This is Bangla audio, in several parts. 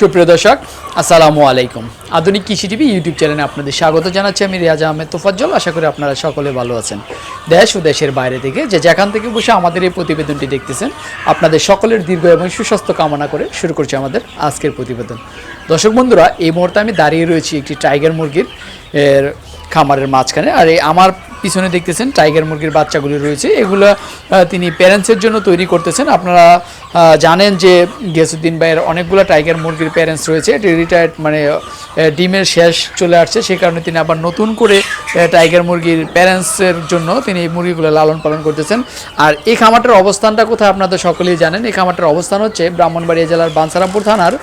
সুপ্রিয় দর্শক, আসসালামু আলাইকুম। আধুনিক কৃষি টিভি ইউটিউব চ্যানেলে আপনাদের স্বাগত জানাচ্ছি আমি রিয়াজ আহমেদ তোফাজ্জল। আশা করি আপনারা সকলে ভালো আছেন। দেশ ও দেশের বাইরে থেকে যে যেখান থেকে বসে আমাদের এই প্রতিবেদনটি দেখতেছেন, আপনাদের সকলের দীর্ঘ এবং সুস্বাস্থ্য কামনা করে শুরু করছি আমাদের আজকের প্রতিবেদন। দর্শক বন্ধুরা, এই মুহূর্তে আমি দাঁড়িয়ে রয়েছি একটি টাইগার মুরগির, এর খামারের মাঝখানে। আর এই আমার পিছনে দেখতেছেন টাইগার মুরগির বাচ্চাগুলি রয়েছে। এগুলো তিনি প্যারেন্টসের জন্য তৈরি করতেছেন। আপনারা জানেন যে গিয়াসুদ্দিন ভাইয়ের অনেকগুলো টাইগার মুরগির প্যারেন্টস রয়েছে। এটি রিটায়ার্ড মানে ডিমের শেষ চলে আসছে। সেই কারণে তিনি আবার নতুন করে টাইগার মুরগির প্যারেন্টসের জন্য তিনি এই মুরগিগুলো লালন পালন করতেছেন। আর এই খামারটার অবস্থানটা কোথায় আপনাদের সকলেই জানেন। এই খামারটার অবস্থান হচ্ছে ব্রাহ্মণবাড়িয়া জেলার বানসারামপুর থানার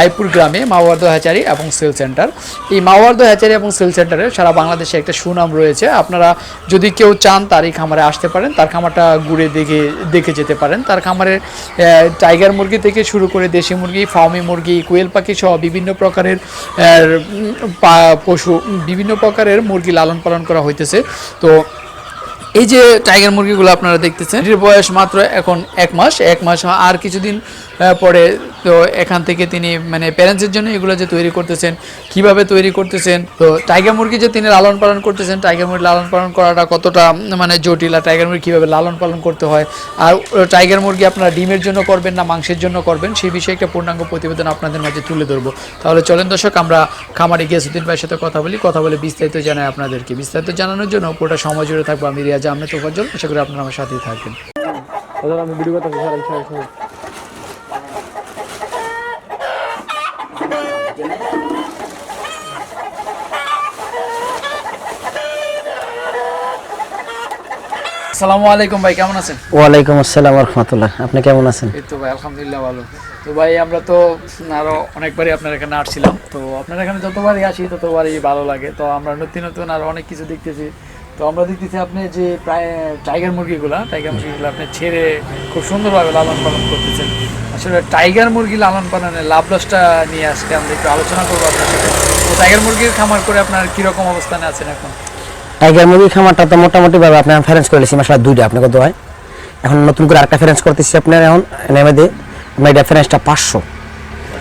আইপুর গ্রামে মাওয়ার্দ হ্যাচারি এবং সেল সেন্টার। এই মাওয়ার্দ হ্যাচারি এবং সেল সেন্টারে সারা বাংলাদেশে একটা সুনাম রয়েছে। আপনারা যদি কেউ চান তার এই খামারে আসতে পারেন। তার খামারটা ঘুরে দেখে দেখে যেতে পারেন। তার খামারে আহ, টাইগার মুরগি থেকে শুরু করে দেশি মুরগি ফার্মি মুরগি কোয়েল পাখি সহ বিভিন্ন প্রকারের পশু বিভিন্ন প্রকারের মুরগি লালন পালন করা হইতেছে। তো এই যে টাইগার মুরগিগুলো আপনারা দেখতেছেন এটির বয়স মাত্র এখন এক মাস। এক মাস আর কিছুদিন পরে তো এখান থেকে তিনি মানে প্যারেন্টসের জন্য এগুলো যে তৈরি করতেছেন, কীভাবে তৈরি করতেছেন, তো টাইগার মুরগি যে তিনি লালন পালন করতেছেন টাইগার মুরগি লালন পালন করাটা কতটা মানে জটিল আর টাইগার মুরগি কীভাবে লালন পালন করতে হয়, আর টাইগার মুরগি আপনারা ডিমের জন্য করবেন না, মাংসের জন্য করবেন, সেই বিষয়ে একটা পূর্ণাঙ্গ প্রতিবেদন আপনাদের মাঝে তুলে ধরবো। তাহলে চলেন দর্শক, আমরা খামারে গিয়াসুদ্দিন ভাইয়ের সাথে কথা বলি, কথা বলে বিস্তারিত জানাই আপনাদেরকে। বিস্তারিত জানানোর জন্য পুরোটা সময় জুড়ে থাকব আমি রিয়াজ আহমেদ, তোফাজ্জল। আশা করি আপনারা আমার সাথেই থাকবেন। আমি ভিডিও করতে আসসালামু আলাইকুম ভাই কেমন আছেন? ওয়ালাইকুম আসসালাম রহমতুল্লাহ আপনি কেমন আছেন? এই তো ভাই আলহামদুলিল্লাহ ভালো। তো ভাই আমরা তো আরও অনেকবারই আপনার এখানে আসছিলাম। তো আপনার এখানে যতবারই আসি ততবারই ভালো লাগে। তো আমরা নতুন নতুন আরও অনেক কিছু দেখতেছি। তো আমরা দেখতেছি আপনি যে প্রায় টাইগার মুরগিগুলা টাইগার মুরগিগুলো আপনি ছেড়ে খুব সুন্দরভাবে লালন পালন করতেছেন। আসলে টাইগার মুরগি লালন পালনের লাভ লসটা নিয়ে আজকে আমরা একটু আলোচনা করব আপনার সাথে। তো টাইগার মুরগির খামার করে আপনার কীরকম অবস্থানে আছেন এখন? টাইগার মুরগি খামারটা তো মোটামুটি ভাবে আপনি ফেরেন্স করে লেছি মাসা দুইটা আপনার কত হয়? এখন নতুন করে আরেকটা ফেরেন্স করতেছি আপনার এখন, নেমে দিয়ে আপনার এটা ফেরেন্সটা পাঁচশো।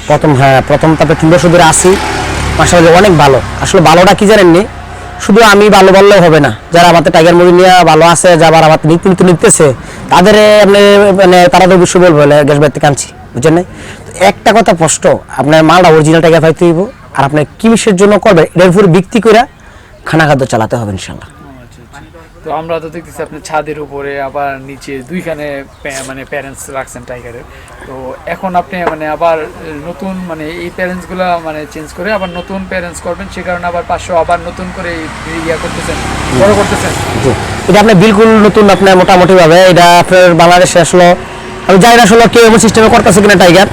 প্রথম হ্যাঁ প্রথম তারপরে তিন বছর ধরে আসি মাসা অনেক ভালো। আসলে ভালোটা কি জানেন জানেননি শুধু আমি ভালো বললেও হবে না। যারা আমাদের টাইগার মুরগি নিয়ে ভালো আছে, যারা আমার নিত্য নিত্য নিতেছে, তাদের আপনি মানে তারা তো অবশ্যই বলব গ্যাস বাড়িতে কাঁদছি বুঝছেন না? তো একটা কথা স্পষ্ট, আপনার মালটা অরিজিনাল টাইগার পাইতে হইব, আর আপনার কিসের জন্য করবেন এটার উপরে ভিত্তি করে খানা খাদ্য চালাতে হবে ইনশাল্লাহ তো আমরা তো দেখতেছি আপনি ছাদের উপরে আবার নিচে দুইখানে মানে প্যারেন্টস রাখছেন টাইগারের তো এখন আপনি মানে আবার নতুন মানে এই প্যারেন্টসগুলা মানে চেঞ্জ করে আবার নতুন প্যারেন্টস করবেন সে কারণে আবার পাঁচশো আবার নতুন করে ইয়া করতেছেন বড় করতেছেন। এটা আপনার বিলকুল নতুন আপনার মোটামুটি ভাবে এটা আপনার বাংলাদেশে আসলো আমি জানি না আসলে কেউ এমন সিস্টেমে করতেছে কিনা টাইগার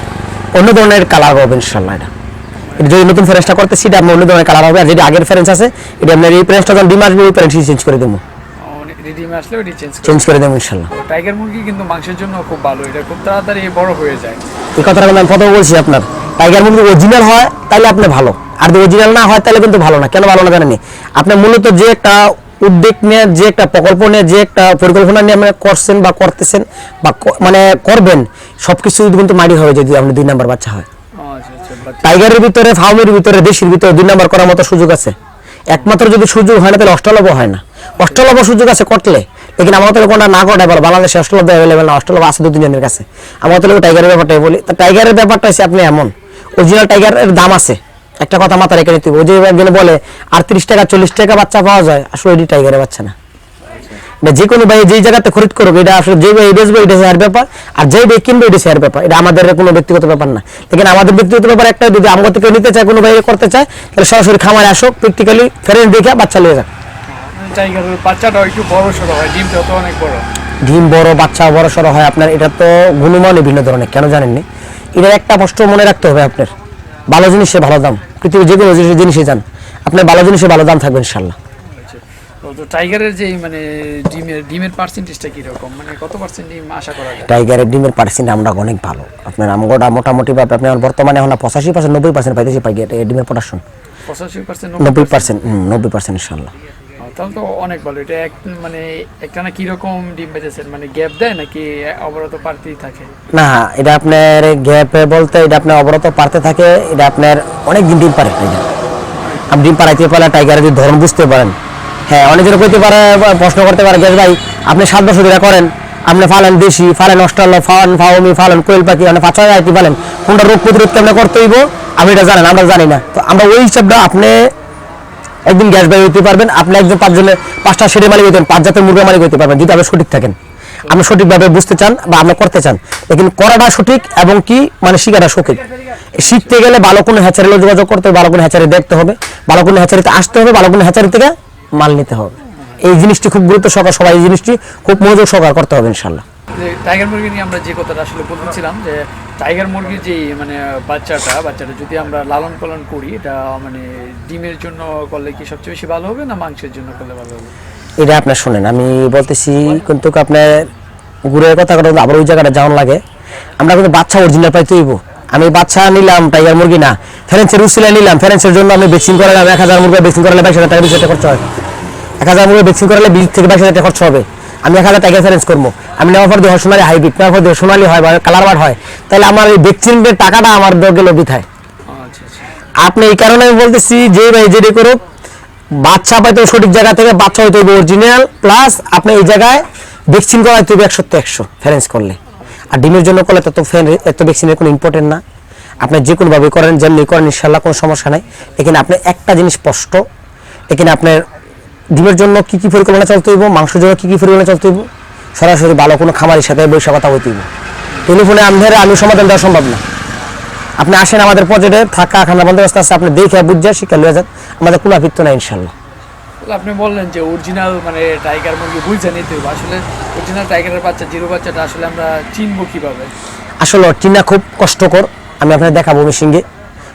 অন্য ধরনের কালার হবে ইনশাল্লাহ এটা। যদি নতুন ফ্রেন্সটা করতেছি এটা আপনার অন্য ধরনের কালার হবে। আর যেটা আগের ফ্রেন্স আছে এটা আপনার এই ফ্রেন্সটা যখন ডিম আসবে ওই চেঞ্জ করে দেবো। রিডিমে আসলে ওটি চেঞ্জ চেঞ্জ করে দেবো ইনশাল্লাহ। টাইগার মুরগি কিন্তু মাংসের জন্য খুব ভালো এটা খুব তাড়াতাড়ি বড় হয়ে যায়। এই কথাটা আমি প্রথম বলছি আপনার। টাইগার মুরগি অরিজিনাল হয় তাহলে আপনি ভালো। আর যদি অরিজিনাল না হয় তাহলে কিন্তু ভালো না। কেন ভালো না জানেনি আপনি মূলত যে একটা উদ্যোগ নিয়ে যে একটা প্রকল্প নিয়ে যে একটা পরিকল্পনা নিয়ে আপনি করছেন বা করতেছেন বা মানে করবেন সবকিছু কিন্তু মারি হবে যদি আপনি দুই নাম্বার বাচ্চা হয়। টাইগারের ভিতরে ফার্মের ভিতরে, দেশের ভিতরে দুই নাম্বার করার মতো সুযোগ আছে। একমাত্র যদি সুযোগ হয় না, তাহলে অষ্টলভ হয় না। অষ্টলভ সুযোগ আছে করলে, লেকিন আমার তো কোনটা না করাই ভালো বাংলাদেশে অষ্টলভ অ্যাভেলেবেল না অষ্টলভ আছে দু তিনজনের কাছে। আমার তো টাইগারের ব্যাপারটাই বলি। তা টাইগারের ব্যাপারটা হচ্ছে আপনি এমন অরিজিনাল টাইগারের দাম আছে। একটা কথা মাথা রেখে নিতে। ওই যে একজন বলে, আটত্রিশ টাকা, চল্লিশ টাকা বাচ্চা পাওয়া যায়, আসলে এটি টাইগারের বাচ্চা না। যে কোনো ভাই যেই জায়গাতে খরিদ করবে এটা আসলে যে ভাই বেচবে এটা শেয়ার ব্যাপার আর যে ভাই কিনবে এটা শেয়ার ব্যাপার। এটা আমাদের কোনো ব্যক্তিগত ব্যাপার না। লেকিন আমাদের ব্যক্তিগত ব্যাপার একটা যদি আমাদের থেকে নিতে চায় কোনো ভাই করতে চায় তাহলে সরাসরি খামারে আসুক প্র্যাকটিক্যালি ফেরেন্স দেখে বাচ্চা নিয়ে যাক। একটু বড় সড়ো হয় ডিমটাও তো অনেক বড়। ডিম বড় বাচ্চা বড় সড়ো হয় আপনার এটা তো গুণমানই ভিন্ন ধরনের কেন জানেননি? এটার একটা কষ্ট মনে রাখতে হবে আপনার। ভালো জিনিসে ভালো দাম। পৃথিবীর যে কোনো জিনিস- জিনিসে যান। আপনার ভালো জিনিসে ভালো দাম থাকবে ইনশাল্লাহ তো টাইগারের যে মানে ডিমের ডিমের পার্সেন্টেজটা কীরকম? মানে কত পার্সেন্ট ডিম আশা করা যায়? টাইগারের ডিমের পার্সেন্ট আমরা অনেক ভালো। আপনার আমগোটা মোটামুটি ভাবে আপনি এখন বর্তমানে এখন পঁচাশি পার্সেন্ট নব্বই পার্সেন্ট পাইতেছি পাই ডিমের প্রোডাকশন পঁচাশি পার্সেন্ট নব্বই পার্সেন্ট নব্বই পার্সেন্ট ইনশাল্লাহ তাহলে তো অনেক ভালো। এটা এক মানে একটা না কীরকম ডিম বেঁচেছেন মানে গ্যাপ দেয় নাকি অবরত পারতেই থাকে? না এটা আপনার গ্যাপে বলতে এটা আপনার অবরত পারতে থাকে এটা আপনার অনেক দিন ডিম পারে টাইগার আপনি ডিম পারাইতে পারলে টাইগারের যদি ধরন বুঝতে পারেন হ্যাঁ অনেকের কইতে পারে প্রশ্ন করতে পারে গ্যাস ভাই, আপনি সাত বছর ধরে করেন, আপনি ফালেন দেশি, ফালেন অস্ট্রেলিয়া ফান ফাউমি ফালেন কোয়েল পাখি মানে পাঁচ আইটি ফালেন কোনটা রোগ প্রতিরোধ কেমন করতে হইব আপনি এটা জানেন আমরা জানি না। তো আমরা ওই হিসাবটা আপনি একদিন গ্যাস বাই হইতে পারবেন, আপনি একজন পাঁচজনে পাঁচটা সেটের মালিক হইতেন পাঁচ জাতের মুরগির মালিক হইতে পারবেন, যদি আপনি সঠিক থাকেন। আপনি সঠিকভাবে বুঝতে চান বা আপনি করতে চান, লেকিন করাটা সঠিক এবং কি মানে শিখাটা সঠিক। শিখতে গেলে ভালো কোনো হ্যাচারিলে যোগাযোগ করতে হবে, ভালো কোনো হ্যাচারি দেখতে হবে, ভালো কোনো হ্যাচারিতে আসতে হবে, ভালো কোনো হ্যাচারি থেকে মাল নিতে হবে। এই জিনিসটি খুব গুরুত্ব সহকার সবাই এই জিনিসটি খুব মনোযোগ সহকার করতে হবে ইনশাল্লাহ টাইগার মুরগি নিয়ে আমরা যে কথাটা আসলে বলতেছিলাম যে টাইগার মুরগির যে মানে বাচ্চাটা বাচ্চাটা যদি আমরা লালন পালন করি এটা মানে ডিমের জন্য করলে কি সবচেয়ে বেশি ভালো হবে না মাংসের জন্য করলে ভালো হবে? এটা আপনার শোনেন আমি বলতেছি কিন্তু আপনার ঘুরে কথা আবার ওই জায়গাটা যাওয়ার লাগে। আমরা কিন্তু বাচ্চা অরিজিনাল পাইতে হইব আমি বাচ্চা নিলাম টাইগার মুরগি না। ফ্যারেন্সের উসিলা নিলাম ফ্যারেন্সের জন্য আমি ভ্যাকসিন করালাম এক হাজার মুরগি ভ্যাকসিন করালে বাইশ হাজার টাকা বিশ খরচ হয়। এক হাজার মুরগি ভ্যাকসিন করালে বিশ থেকে বাইশ হাজার টাকা খরচ হবে। আমি এক হাজার টাকা ফ্যারেন্স করব। আমি নেওয়ার পর দিয়ে সোনালি হাইব্রিড নেওয়ার পর দিয়ে সোনালি হয় বা কালার বার হয়। তাহলে আমার এই ভ্যাকসিনের টাকাটা আমার গেল বিথায় আচ্ছা আচ্ছা। আপনি এই কারণে আমি বলতেছি যে ভাই যেটি করুক বাচ্চা পাইতে সঠিক জায়গা থেকে বাচ্চা হইতে হবে অরিজিনাল প্লাস আপনি এই জায়গায় ভ্যাকসিন করাইতে হবে একশো একশো ফ্যারেন্স করলে। আর ডিমের জন্য করলে তত ফ্যান- এত ভ্যাকসিনের কোনো ইম্পর্টেন্ট না। আপনি যে কোনোভাবে করেন, যেমনি করেন ইনশাল্লাহ কোনো সমস্যা নাই। এখানে আপনি একটা জিনিস স্পষ্ট, এখানে আপনার ডিমের জন্য কি কি পরিকল্পনা চলতে হইব, মাংসের জন্য কী কী পরিকল্পনা চলতে হইব, সরাসরি ভালো কোনো খামারের সাথে বৈশা কথা হইতে হইব। টেলিফোনে আমাদের আমি সমাধান দেওয়া সম্ভব না। আপনি আসেন আমাদের প্রজেক্টে থাকা খানা বন্দোবস্ত আছে, আপনি দেখে বুঝে শিক্ষা লিয়ে যান। আমাদের কোনো আপিত্য নাই ইনশাল্লাহ আপনি বললেন যে অরিজিনাল মানে টাইগার মুরগি বুঝে নিতে হবে। আসলে অরিজিনাল টাইগারের বাচ্চা, জিরো বাচ্চাটা আসলে আমরা চিনবো কীভাবে? আসলে চিনা খুব কষ্টকর। আমি আপনাকে দেখাবো মিশিংয়ে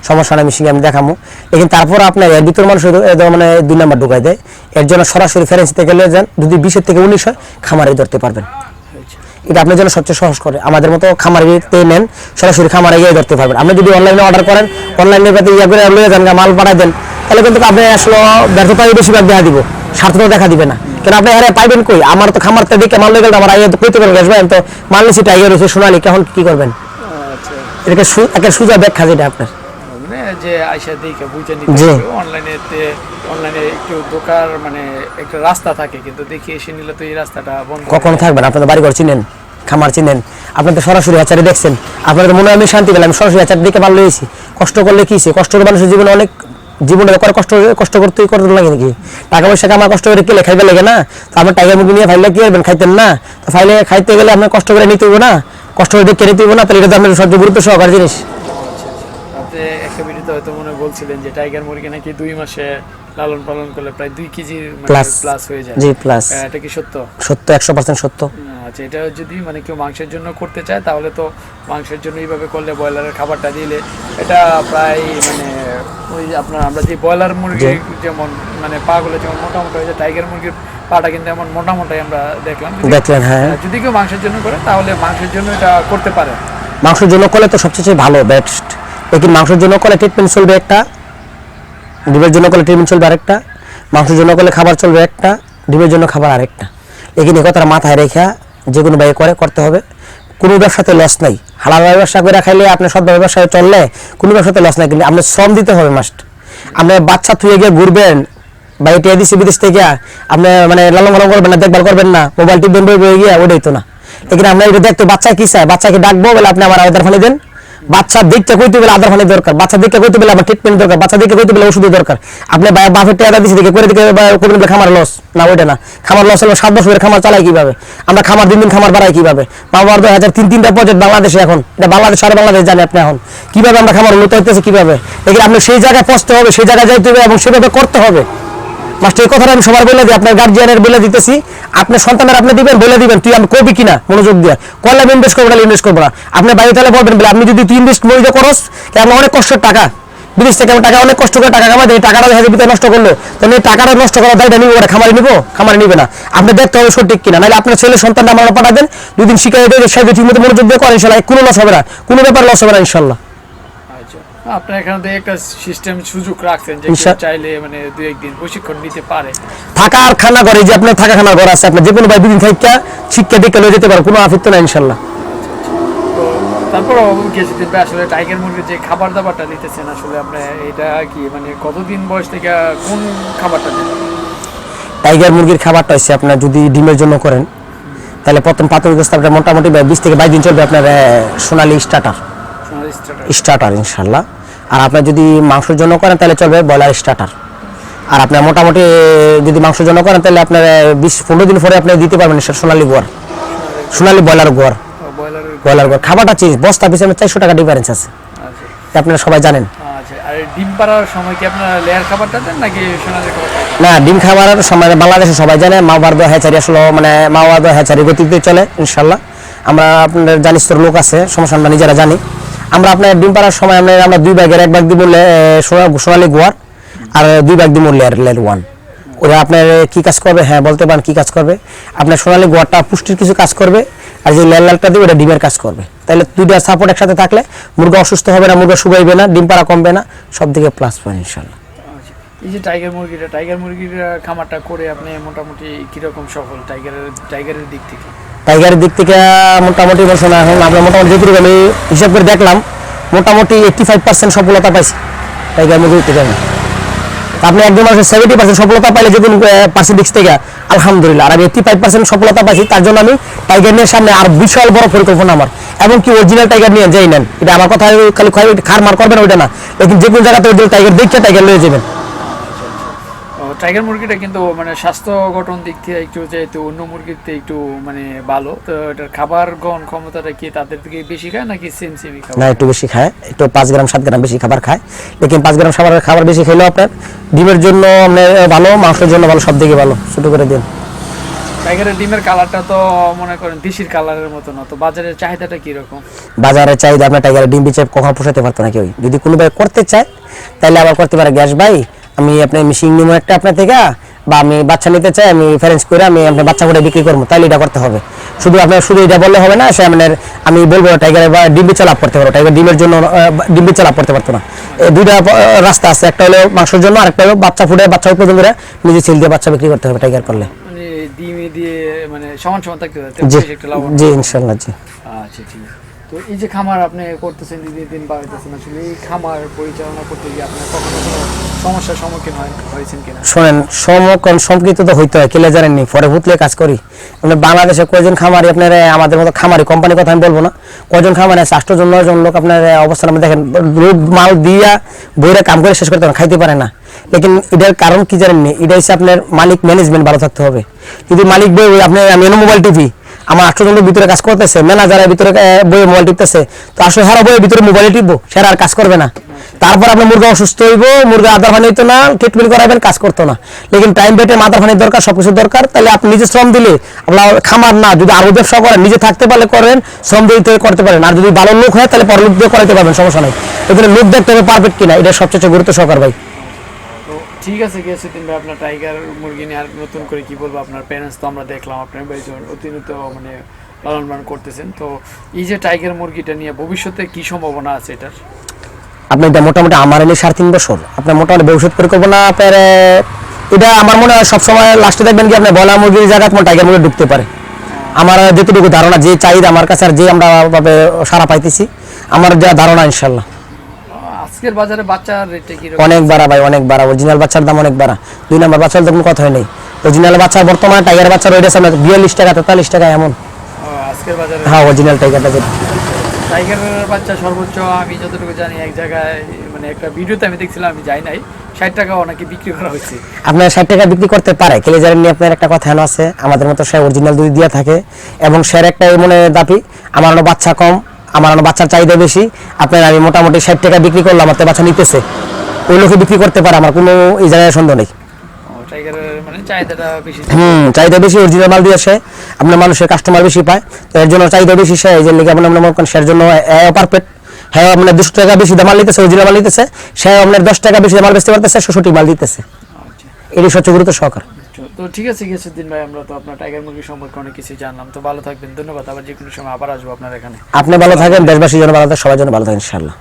সমস্যা নাই মিশিংয়ে আমি দেখাবো এখানে তারপর আপনার এর ভিতর মানুষ মানে দুই নাম্বার ঢুকাই দেয়। এর জন্য সরাসরি ফেরেন্সিতে লিয়ে যান। যদি বিশের থেকে উনিশ হয়, খামারে ধরতে পারবেন। এটা আপনার জন্য সবচেয়ে সহজ করে। আমাদের মতো খামারিতে নেন সরাসরি খামারে গিয়ে ধরতে পারবেন। আপনি যদি অনলাইনে অর্ডার করেন অনলাইনে ইয়া করে লিয়ে যান মাল পাঠাই দেন তাহলে কিন্তু আপনি আসলে ব্যর্থতাই বেশিরভাগ দেখা দিব স্বার্থতা দেখা দিবে না। কেন আপনি আরে পাইবেন কই? আমার তো খামারটা দেখে মাল লেগে গেলে আমার আইয়া তো কইতে পারেন গ্যাস তো মাল নিছি টাইগার হয়েছে সোনালি কেমন কি করবেন? আচ্ছা। এটাকে একটা সুজা ব্যাখ্যা যেটা আপনার। যে আইসা দেখে বুঝে নিতে হবে অনলাইনেতে অনলাইনে একটু মানে একটা রাস্তা থাকে কিন্তু দেখি এসে নিলে তো এই রাস্তাটা বন্ধ কখনো। থাকবেন? আপনাদের বাড়িঘর চিনেন? খামার চিনেন? আপনাদের সরাসরি হ্যাচারি দেখছেন? আপনাদের মনে আমি শান্তি পেলাম সরাসরি দেখে ভালো হয়েছি কষ্ট করলে কি কষ্ট মানুষের জীবনে অনেক জীবনে করে কষ্ট কষ্ট করতেই করতে লাগে নাকি? টাকা পয়সা কামা কষ্ট করে কেলে খাইবে লাগে না? তো আপনার টাইগার মুরগি নিয়ে ফাইলে কি করবেন? খাইতেন না? তো ফাইলে খাইতে গেলে আপনার কষ্ট করে নিতে হইব না? কষ্ট করে দেখে নিতে হইব না? তাহলে এটা তো আপনার সবচেয়ে গুরুত্ব সহকার জিনিস। একটা ভিডিওতে হয়তো মনে বলছিলেন যে টাইগার মুরগি নাকি দুই মাসে লালন পালন করলে প্রায় দুই কেজির Plus। প্লাস হয়ে যায়। জি প্লাস এটা কি সত্য? সত্য একশো পার্সেন্ট সত্য। আচ্ছা এটা যদি মানে কেউ মাংসের জন্য করতে চায় তাহলে তো মাংসের জন্য এইভাবে করলে ব্রয়লারের খাবারটা দিলে এটা প্রায় মানে ওই আপনার আমরা যে ব্রয়লার মুরগি যেমন মানে পাগুলো যেমন মোটা মোটা হয়েছে টাইগার মুরগির পাটা কিন্তু এমন মোটা আমরা দেখলাম। দেখলেন হ্যাঁ। যদি কেউ মাংসের জন্য করে তাহলে মাংসের জন্য এটা করতে পারে। মাংসের জন্য করলে তো সবচেয়ে ভালো বেস্ট লেকিন মাংসের জন্য করলে ট্রিটমেন্ট চলবে একটা? ডিমের জন্য করলে ট্রিটমেন্ট চলবে আরেকটা, মাংসের জন্য করলে খাবার চলবে একটা, ডিমের জন্য খাবার আরেকটা। লেকিন এ কথাটা মাথায় রেখে যে কোনো ভাই করে করতে হবে। কোনো ব্যবসাতে লস নাই। হালাল ব্যবসা করে খাইলে আপনি সব ব্যবসায় চললে কোনো ব্যবসাতে লস নাই, কিন্তু আপনি শ্রম দিতে হবে মাস্ট আপনি বাচ্চা থুয়ে গিয়ে ঘুরবেন বা এটা দিছি বিদেশ থেকে আপনি মানে লালন পালন করবেন না, দেখভাল করবেন না মোবাইল টিপবেন বই বই গিয়ে ওটাই তো না। এখানে আপনার এটা দেখতে, বাচ্চা কি চায়? বাচ্চাকে ডাকবো বলে আপনি আমার আদার ফানি দেন। বাচ্চা দেখতে কইতে বলে আদার ফানি দরকার, বাচ্চা দেখতে কইতে বলে আমার ট্রিটমেন্ট দরকার, বাচ্চা দেখতে কইতে বলে ওষুধ দরকার। আপনি বা- বাপের টাকা দিছি দেখে করে দিকে করবেন বলে খামার লস না ওইটা না। খামার লস হলো সাত বছরের খামার চালাই কীভাবে? আমরা খামার দিন দিন খামার বাড়াই কীভাবে? বাবার দুই হাজার তিন তিনটা প্রজেক্ট বাংলাদেশে এখন। এটা বাংলাদেশ, সারা বাংলাদেশ জানে আপনি এখন। কীভাবে আমরা খামার উন্নত হইতেছে কীভাবে? দেখি আপনি সেই জায়গায় পৌঁছতে হবে, সেই জায়গায় যাইতে হবে এবং সেভাবে করতে হবে। মাস্টার, এই কথাটা আমি সবার বলে দিই, আপনার গার্জিয়ানের বলে দিতেছি। আপনার সন্তানের আপনি দিবেন, বলে দিবেন, তুই আমি কবি কিনা? মনোযোগ দিয়ে। করলে আমি ইনভেস্ট করব না ইনভেস্ট করব না। আপনি বাড়ি তাহলে বলবেন, বলে, আপনি যদি তুই ইনভেস্ট মনে করস, তাহলে অনেক কষ্টের টাকা। বিদেশ থেকে টাকা, অনেক কষ্ট করে টাকা কামাই এই টাকাটা দেখা ভিতরে নষ্ট করল। তাহলে এই টাকাটা নষ্ট করা দায়টা নিবো না খামারে নিবো, খামারে নিবে না। আপনি দেখতে হবে সঠিক কিনা। নাহলে আপনার ছেলে সন্তানটা আমরা পাঠাবেন, দুদিন শিখাই দেবে, সে ঠিক মতো মনোযোগ দিয়ে করেন ইনশাল্লাহ, কোনো লস হবে না। কোনো ব্যাপার লস হবে না, ইনশাল্লাহ। আপনার এখানে তো একটা সিস্টেম সুযোগ রাখছেন যে চাইলে মানে দু একদিন প্রশিক্ষণ নিতে পারে। থাকা আর খানা ঘরে যে আপনার থাকা খানার ঘর আছে আপনার যে কোনো ভাই দুদিন থাকা শিক্ষা দীক্ষা লয়ে যেতে পারো কোনো আফিত্ত না ইনশাল্লাহ। তো তারপরও কিছুদিন আসলে টাইগার মুরগির যে খাবার দাবারটা দিতেছেন আসলে আপনি এটা কি মানে কতদিন বয়স থেকে কোন খাবারটা দেন টাইগার মুরগির খাবারটা হচ্ছে আপনার যদি ডিমের জন্য করেন তাহলে প্রথম প্রাথমিক স্তরটা মোটামুটি বিশ থেকে বাইশ দিন চলবে আপনার সোনালি স্টার্টার স্টার্টার ইনশাল্লাহ আর আপনার যদি মাংসের জন্য করেন তাহলে চলবে ব্রয়লার স্টার্টার আর আপনার মোটামুটি যদি মাংসের জন্য করেন তাহলে আপনার বিশ পনেরো দিন পরে আপনি দিতে পারবেন সোনালি গোয়ার। সোনালি ব্রয়লার গোয়ার। ব্রয়লার গোয়ার। খাবারটা চেঞ্জ বস্তা পিছনে চারশো টাকা ডিফারেন্স আছে। আচ্ছা। আপনারা সবাই জানেন। আচ্ছা ডিম পাড়ার সময় কি আপনারা লেয়ার খাবারটা দেন নাকি সোনালি না ডিম খাবারের সময় বাংলাদেশে সবাই জানে মাওয়ার দোয়া হ্যাচারি আসলে মানে মাওয়া দোয়া হ্যাচারি গতিতে চলে ইনশাল্লাহ আমরা আপনার জানি স্তর লোক আছে সমস্যা আমরা নিজেরা জানি। আমরা আপনার ডিম পাড়ার সময় আমরা আমরা দুই ভাগের এক ভাগ দিব সোনালি গোয়ার আর দুই ভাগ দিব লেয়ার লেয়ার ওয়ান। ওরা আপনার কি কাজ করবে? হ্যাঁ বলতে পারেন কি কাজ করবে? আপনার সোনালি গোয়ারটা পুষ্টির কিছু কাজ করবে আর যে লাল লালটা দেবে ওটা ডিমের কাজ করবে। তাহলে দুইটা সাপোর্ট একসাথে থাকলে মুরগা অসুস্থ হবে না, মুরগা শুভাইবে না, ডিম পাড়া কমবে না সব দিকে প্লাস পয়েন্ট ইনশাল্লাহ এই যে টাইগার মুরগিটা টাইগার মুরগির খামারটা করে আপনি মোটামুটি কীরকম সফল টাইগারের টাইগারের দিক থেকে? টাইগারের দিক থেকে, মোটামুটি বলছো না, এখন আমরা মোটামুটি যেটুকু আমি হিসাব করে দেখলাম, মোটামুটি এইটটি ফাইভ পার্সেন্ট সফলতা পাইছি টাইগার মুরগির থেকে আমি। আপনি একজন মানুষের সেভেন্টি পার্সেন্ট সফলতা পাইলে যে কোনো পার্সেন্টেজ থেকে, আলহামদুলিল্লাহ, আর আমি এইটটি ফাইভ পার্সেন্ট সফলতা পাইছি, তার জন্য আমি টাইগার নিয়ে সামনে আর বিশাল বড় পরিকল্পনা আমার। এবং এমনকি অরিজিনাল টাইগার নিয়ে যাই নেন। এটা আমার কথা খালি খার মার করবেন ওইটা না। লেকিন যে কোনো জায়গাতে অরিজিনাল টাইগার দেখে টাইগার নিয়ে যাবেন। টাইগার মুরগিটা কিন্তু মানে স্বাস্থ্য গঠন দিক থেকে একটু যেহেতু অন্য মুরগির থেকে একটু মানে ভালো তো এটার খাবার গ্রহণ ক্ষমতাটা কি তাদের থেকে বেশি খায় নাকি সেম সেমই খায়? না একটু বেশি খায়। একটু পাঁচ গ্রাম সাত গ্রাম বেশি খাবার খায়। লেকিন পাঁচ গ্রাম খাবার খাবার বেশি খেলেও আপনার ডিমের জন্য আপনার ভালো মাংসের জন্য ভালো সব দিকে ভালো ছোটো করে দিন। টাইগারের ডিমের কালারটা তো মনে করেন দেশির কালারের মতো না তো বাজারের চাহিদাটা কীরকম? বাজারে চাহিদা আপনার টাইগারের ডিম বিচে কখনো পোষাতে পারতো না কেউ যদি কোনো ভাই করতে চায় তাহলে আবার করতে পারে গ্যাস ভাই। আমি আপনার মিশিং নিবো একটা আপনার থেকে বা আমি বাচ্চা নিতে চাই আমি ফ্যারেন্স করে আমি আপনার বাচ্চা করে বিক্রি করব তাহলে এটা করতে হবে। শুধু আপনার শুধু এটা বললে হবে না সে আপনার আমি বলব টাইগারের বা ডিম বিচে লাভ করতে পারো টাইগার ডিমের জন্য আহ, চালাপ করতে পারতো না। এই দুইটা রাস্তা আছে একটা হলো মাংসের জন্য আরেকটা হলো বাচ্চা ফুটে বাচ্চা উৎপাদন করে নিজে ছেলে দিয়ে বাচ্চা বিক্রি করতে হবে টাইগার করলে। মানে মানে জি ইনশাল্লাহ জি। আচ্ছা ঠিক আছে। তো এই যে খামার আপনি করতেছেন দিন আসলে এই খামার পরিচালনা করতে গিয়ে আপনার কখনো সমস্যার সম্মুখীন হয় হয়েছেন কিনা? শোনেন সমকন সম্পৃক্ত তো হইতে হয়, কেলে জানেননি পরে ভুতলে কাজ করি। আমরা বাংলাদেশে কয়জন খামারি আপনার আমাদের মতো খামারি কোম্পানির কথা আমি বলব না। কয়জন খামারি আছে? আষ্টজন নয়জন লোক আপনার অবস্থান আপনি দেখেন মাল দিয়া বইরা কাম করে শেষ করতে খাইতে পারে না। লেকিন এটার কারণ কি জানেননি এটা হচ্ছে আপনার মালিক ম্যানেজমেন্ট ভালো থাকতে হবে। যদি মালিক বই আপনার আমি মোবাইল টিভি আমার লোক ভিতরে কাজ করতেছে ম্যানেজারের ভিতরে বইয়ে মোবাইল টিপতেছে। তো আসলে হারা বইয়ের ভিতরে মোবাইলে টিপবো, সে আর কাজ করবে না। তারপর আপনার মুরগা অসুস্থ হইব, মুরগা আদার পানি হইতো না ট্রিটমেন্ট করাবেন কাজ করতো না। লেকিন টাইম বেটে মাথার পানির দরকার সবকিছু দরকার, তাহলে আপনি নিজে শ্রম দিলে আপনার খামার না, যদি আরও ব্যবসা করেন, নিজে থাকতে পারলে করেন, শ্রম দিতে করতে পারেন। আর যদি ভালো লোক হয়, তাহলে পর লোক দিয়ে করাতে পারবেন, সমস্যা নাই। এখানে লোক দেখতে হবে পারফেক্ট কিনা, এটা সবচেয়ে গুরুত্ব সহকার ভাই। ঠিক আছে গিয়েছেন ভাই আপনার টাইগার মুরগি নিয়ে আর নতুন করে কি বলব, আপনার প্যারেন্টস তো আমরা দেখলাম, আপনার ভাই যখন অতিরিক্ত মানে লালন পালন করতেছেন, তো এই যে টাইগার মুরগিটা নিয়ে ভবিষ্যতে কি সম্ভাবনা আছে এটার? আপনি এটা মোটামুটি আমার এলে সাড়ে তিন বছর। আপনার মোটামুটি ভবিষ্যৎ পরিকল্পনা, আপনার এটা আমার মনে হয় সবসময় লাস্টে দেখবেন কি আপনার বলা মুরগির জায়গা তোমার টাইগার মুরগি ঢুকতে পারে। আমার যেটুকু ধারণা, যে চাহিদা, আমার কাছে আর যে আমরা সারা পাইতেছি, আমার যা ধারণা ইনশাল্লাহ আজকের বাজারে বাচ্চার রেটে কি অনেক বাড়া ভাই অনেক বাড়া। অরিজিনাল বাচ্চার দাম অনেক বাড়া। দুই নাম্বার বাচ্চার কোনো কথাই নেই। অরিজিনাল বাচ্চা বর্তমানে টাইগার বাচ্চা রয়েছে আপনার বিয়াল্লিশ টাকা তেতাল্লিশ টাকা এমন। আজকের বাজারে? হ্যাঁ অরিজিনাল টাইগারটা যেটা। টাইগারের বাচ্চা সর্বোচ্চ আমি যতটুকু জানি এক জায়গায় মানে একটা ভিডিওতে আমি দেখছিলাম আমি যাই নাই। ষাট টাকা অনেকে বিক্রি করা হয়েছে। আপনার ষাট টাকা বিক্রি করতে পারে কেলেজারের নিয়ে আপনার একটা কথা আছে আমাদের মতো সে অরিজিনাল দুধ দিয়ে থাকে এবং সের একটা মনে দাবি আমার আরও বাচ্চা কম আমার বাচ্চার চাহিদা বেশি। আপনার আমি মোটামুটি ষাট টাকা বিক্রি করলাম আপনার বাচ্চা নিতেছে। ওই লোকে বিক্রি করতে পারে আমার কোনো এই জায়গায় সন্দেহ নেই। মানে হুম চাহিদা বেশি অরিজিনাল মাল দিয়ে আসে আপনার মানুষের কাস্টমার বেশি পায়। তো এর জন্য চাহিদা বেশি সে এই যে লিগে আপনার মনে করেন সের জন্য পারফেক্ট হ্যাঁ আপনার দুশো টাকা বেশি দাম মাল নিতেছে অরিজিনাল মাল নিতেছে। সে আপনার দশ টাকা বেশি মাল বেচতে পারতেছে সঠিক মাল দিতেছে। আচ্ছা। এটি সবচেয়ে গুরুত্ব সহকার। তো ঠিক আছে গিয়েছেন ভাই, আমরা তো আপনার টাইগার মুরগি সম্পর্কে অনেক কিছু জানলাম। তো ভালো থাকবেন, ধন্যবাদ। আবার যে কোনো সময় আবার আসব আপনার এখানে। আপনি ভালো থাকেন দেশবাসীর যেন ভালো থাকেন সবার জন্য ভালো থাকেন ইনশাল্লাহ